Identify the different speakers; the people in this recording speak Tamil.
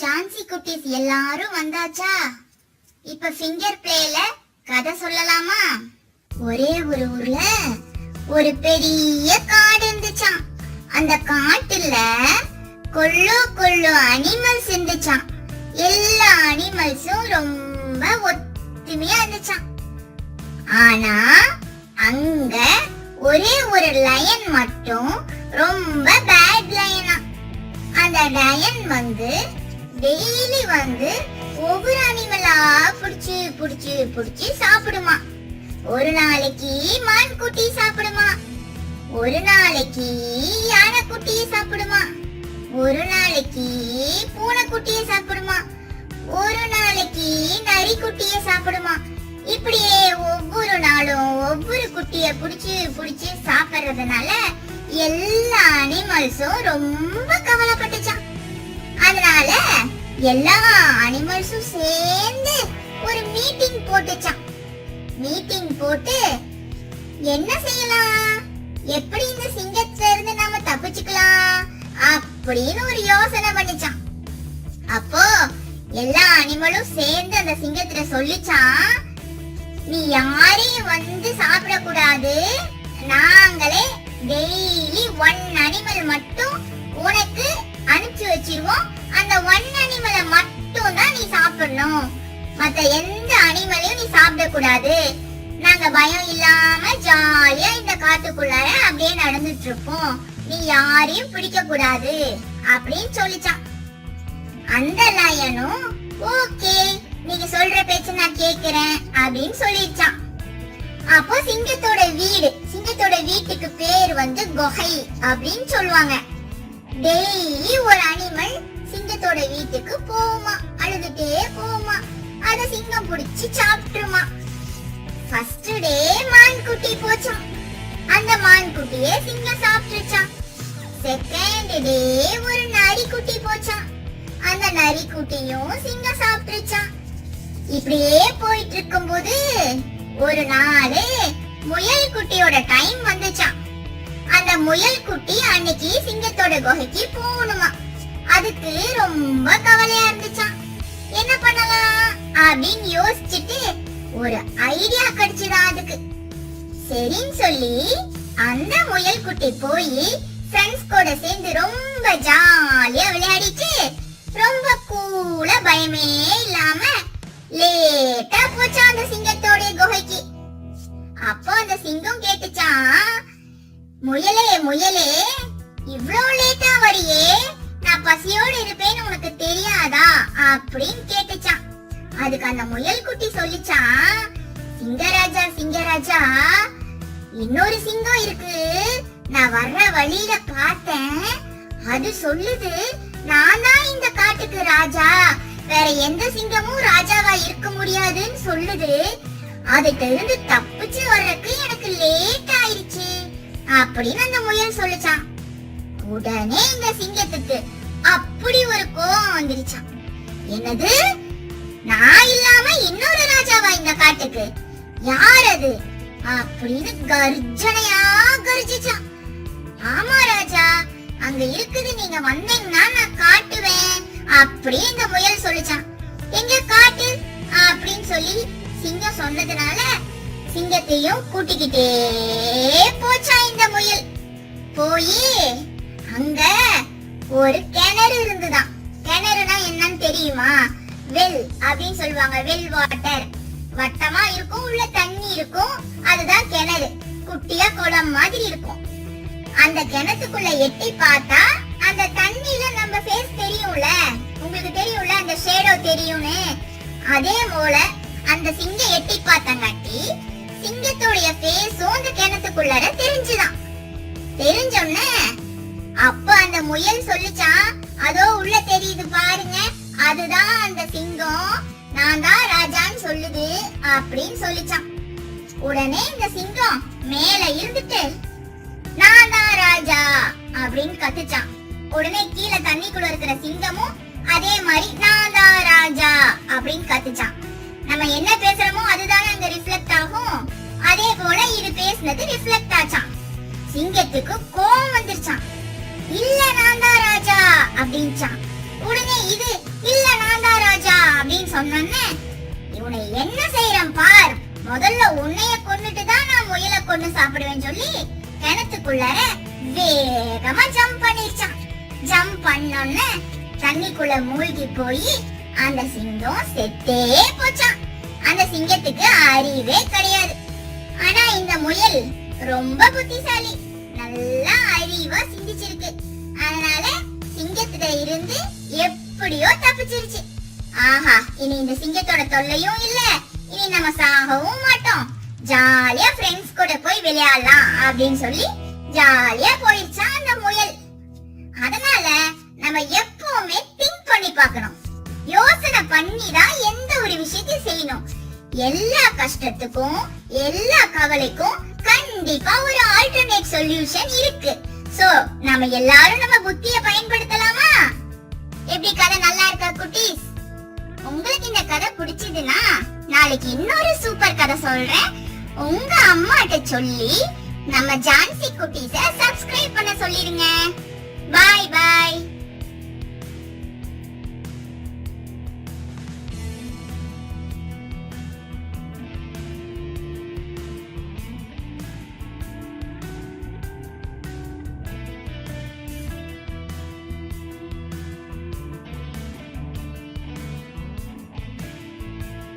Speaker 1: ஜான்சி குட்டீஸ் எல்லாரும் வந்தாச்சா? இப்ப ஃபிங்கர் பிளேல கதை சொல்லலாமா? ஒரே ஒரு ஊர்ல ஒரு பெரிய காடு இருந்துச்சாம். அந்த காட்டுல கொள்ளு கொள்ளு அனிமல்ஸ் இருந்துச்சாம். எல்லா அனிமல்ஸும் ரொம்ப ஒத்துமையா இருந்துச்சாம். ஆனா அங்க ஒரே ஒரு லயன் மட்டும் ரொம்ப பேட் லயனா அந்த லயன் வந்து டெய்லி வந்து ஒவ்வொரு அனிமலா புடிச்சு புடிச்சு புடிச்சு சாப்பிடுமா. ஒரு நாளைக்கு மான் குட்டி சாப்பிடுமா. ஒரு நாளைக்கு யானை குட்டியை சாப்பிடுமா. ஒரு நாளைக்கு பூனை குட்டியை சாப்பிடுமா. ஒரு நாளைக்கு நரி குட்டியை சாப்பிடுமா. இப்படியே ஒவ்வொரு நாளும் ஒவ்வொரு குட்டிய புடிச்சு புடிச்சு சாப்பிடுறதுனால எல்லா அனிமல்ஸும் ரொம்ப கவலைப்பட்டுச்சான் அதனால எல்லா அனிமல்ஸும் சேர்ந்து ஒரு மீட்டிங் போட்டுச்சான் மீட்டிங் போட்டு என்ன செய்யலாம்? எப்படி இந்த சிங்கத்துல இருந்து நாம தப்பிச்சுக்கலாம்? அப்படின்னு ஒரு யோசனை பண்ணிச்சான் அப்போ எல்லா அனிமலும் சேர்ந்து அந்த சிங்கத்துல சொல்லிச்சான் நீ யாரையும் வந்து சாப்பிடக்கூடாது. நாங்களே டெய்லி ஒன் அனிமல் மட்டும் மத்த எந்த அனிமலையும் நீ சாப்பிடக்கூடாது. நாங்க பயம் இல்லாம ஜாலியா இந்த காட்டுக்குள்ளார அப்படியே நடந்துட்டு இருப்போம் நீ யாரையும் பிடிக்க கூடாது அப்படின்னு சொல்லிச்சான். அந்த லயனும் ஓகே நீங்க சொல்ற பேச்சு நான் கேக்குறேன் அப்படின்னு சொல்லிச்சான். அப்போ சிங்கத்தோட வீடு சிங்கத்தோட வீட்டுக்கு பேர் வந்து குகை அப்படின்னு சொல்லுவாங்க. டெய்லி ஒரு அனிமல் சிங்கத்தோட வீட்டுக்கு போமா அழுதுட்டே போமா அத சிங்கம் புடிச்சு சாப்பிட்டுருமா. ஃபர்ஸ்ட் டே மான் குட்டி போச்சாம். அந்த மான் குட்டியே சிங்கம் சாப்பிட்டுச்சான் செகண்ட் டே ஒரு நரி குட்டி போச்சான் அந்த நரி குட்டியும் சிங்கம் சாப்பிட்டுச்சான் இப்படியே போயிட்டு இருக்கும்போது ஒரு நாள் முயல் குட்டியோட டைம் வந்துச்சாம். அந்த முயல் குட்டி அன்னைக்கு சிங்கத்தோட குகைக்கு போகணுமா அதுக்கு ரொம்ப கவலையா இருந்துச்சாம். என்ன பண்ணலாம்? அப்படின்னு யோசிச்சுட்டு ஒரு ஐடியா கிடைச்சதா அதுக்கு? சரின்னு சொல்லி அந்த முயல் குட்டி போய் ஃப்ரெண்ட்ஸ் கூட சேர்ந்து ரொம்ப ஜாலியா விளையாடிட்டு ரொம்ப கூல பயமே இல்லாம லேட்டா போச்சா அந்த சிங்கத்தோட குகைக்கு. அப்போ அந்த சிங்கம் கேட்டுச்சான் முயலே முயலே இவ்ளோ லேட்டா வரியே நான் பசியோட இருப்பேன்னு உனக்கு தெரியாதா? அப்படின்னு கேட்டுச்சான் அதுக்கு அந்த முயல் குட்டி சொல்லிச்சான் சிங்கராஜா சிங்கராஜா இன்னொரு சிங்கம் இருக்கு. நான் வர்ற வழியில பார்த்தேன். அது சொல்லுது நான் தான் இந்த காட்டுக்கு ராஜா. வேற எந்த சிங்கமும் ராஜாவா இருக்க முடியாதுன்னு சொல்லுது. அதுகிட்ட இருந்து தப்பிச்சு வர்றதுக்கு எனக்கு லேட் ஆயிடுச்சு அப்படின்னு அந்த முயல் சொல்லிச்சான். உடனே இந்த சிங்கத்துக்கு அப்படி ஒரு கோவம் வந்துருச்சான். என்னது? நான் இல்லாம இன்னொரு ராஜாவா இந்த காட்டுக்கு? யார் அது? அப்படின்னு கர்ஜனையா கர்ஜிச்சான். ஆமா ராஜா அங்க இருக்குது நீங்க வந்தீங்கன்னா நான் காட்டுவேன் அப்படி இந்த முயல் சொல்லிச்சான். எங்க காட்டு? அப்படின்னு சொல்லி சிங்கம் சொன்னதுனால சிங்கத்தையும் கூட்டிக்கிட்டே போச்சா இந்த முயல். போய் அங்க ஒரு கிணறு இருந்துதான். கிணறுனா என்னன்னு தெரியுமா? வெல் அப்படின்னு சொல்லுவாங்க. Well water. வட்டமா இருக்கும் உள்ள தண்ணி இருக்கும். அதுதான் கிணறு. குட்டியா குளம் மாதிரி இருக்கும். அந்த கிணத்துக்குள்ள எட்டி பார்த்தா அந்த தண்ணியில நம்ம ஃபேஸ் தெரியும்ல? உங்களுக்கு தெரியும்ல? அந்த ஷேடோ தெரியும்னு. அதே போல அந்த சிங்க எட்டி பார்த்தங்காட்டி சிங்கத்துடைய ஃபேஸும் அந்த கிணத்துக்குள்ளார தெரிஞ்சுதான். தெரிஞ்சோன்னே அப்ப அந்த முயல் சொல்லிச்சான் அதோ உள்ள தெரியுது பாருங்க. அதுதான் அந்த சிங்கம். நான் தான் ராஜான்னு சொல்லுது அப்படின்னு சொல்லிச்சான். உடனே இந்த சிங்கம் மேல இருந்துட்டு நான் தான் ராஜா அப்படின்னு கத்துச்சான். உடனே கீழே தண்ணிக்குள்ள இருக்கிற சிங்கமும் அதே மாதிரி நான் தான் ராஜா அப்படின்னு கத்துச்சான். நம்ம என்ன பேசுறோமோ அதுதானே அங்க ரிஃப்ளெக்ட் ஆகும். அதே போல இது பேசுனது ரிஃப்ளெக்ட் ஆச்சான் சிங்கத்துக்கு கோவம் வந்துருச்சான் இல்ல நான் தான் ராஜா அப்படின்ச்சான் உடனே இது இல்ல அப்படின்னு சொன்னோன்னே இவனை என்ன செய்யறேன் பார்? முதல்ல உன்னைய கொன்னுட்டு தான் நான் முயலை கொண்டு சாப்பிடுவேன்னு சொல்லி கிணத்துக்குள்ளார வேகமா ஜம்ப் பண்ணிருச்சான். ஜம்ப் பண்ணோன்னே தண்ணிக்குள்ள மூழ்கி போய் அந்த சிங்கம் செத்தே போச்சான். அந்த சிங்கத்துக்கு அறிவே கிடையாது. ஆனா இந்த முயல் ரொம்ப புத்திசாலி. நல்லா அறிவா சிந்திச்சிருக்கு. அதனால சிங்கத்துல இருந்து எப்படியோ தப்பிச்சிருச்சு. ஆஹா இனி இந்த சிங்கத்தோட தொல்லையும் இல்ல. இனி நம்ம சாகவும் மாட்டோம். ஜாலியா ஃப்ரெண்ட்ஸ் கூட போய் விளையாடலாம் அப்படின்னு சொல்லி ஜாலியா போயிடுச்சான் அந்த முயல். அதனால நம்ம எப்பவுமே திங்க் பண்ணி பார்க்கணும். யோசனை பண்ணி தான் எந்த ஒரு விஷயத்தையும் செய்யணும். எல்லா கஷ்டத்துக்கும் எல்லா கவலைக்கும் கண்டிப்பா ஒரு ஆல்டர்னேட் சொல்யூஷன் இருக்கு. சோ நாம எல்லாரும் இருந்ததுன்னா நாளைக்கு இன்னொரு சூப்பர் கதை சொல்றேன். உங்க அம்மாட்ட சொல்லி நம்ம ஜான்சி குட்டீஸ சப்ஸ்கிரைப் பண்ண சொல்லிருங்க. பாய் பாய்